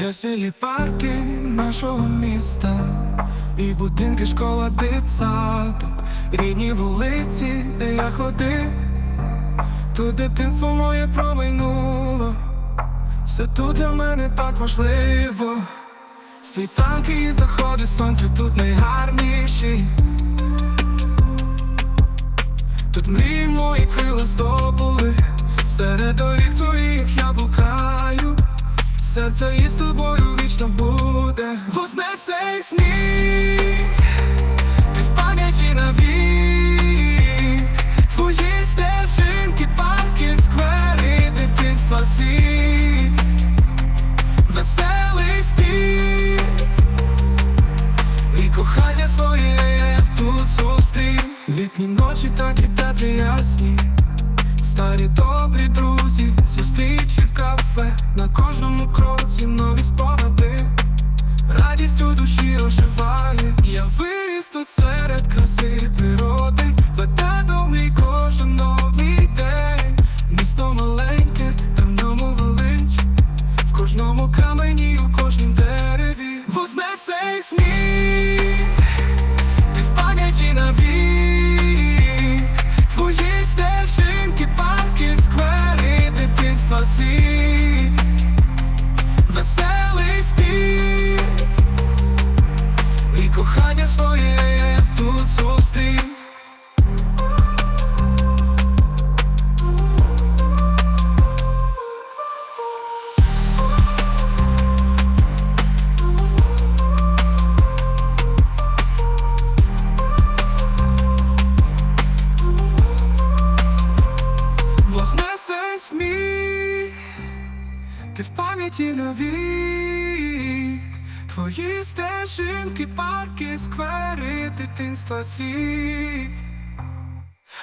Веселі парки нашого міста, і будинки, школа, дитсадок, рідні вулиці, де я ходив, тут дитинство моє промайнуло, все тут для мене так важливо. Світанки і заходи сонця тут найгарніші. Тут мрії мої крила здобули, серед доріг твоїх. Серце із тобою вічно буде. Вознесей сніг Ти в пам'яті навік. Твої стежинки, парки, сквери, дитинства світ Веселий спів. І кохання своє тут зустрів. Літні ночі так і теплі ясні. Старі добрі друзі, зустрічі в кафе Радість у душі оживає. Я виріс тут серед краси природи. Веде до мій кожен новий день. Місто маленьке, та в ньому велич. В кожному камені, у кожнім дереві вознесе сніг Ти в пам'яті нові, Твої стежинки, парки, сквери, дитинства світ.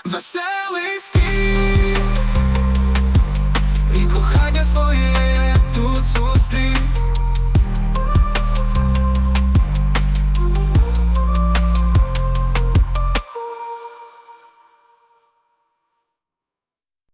Веселий спів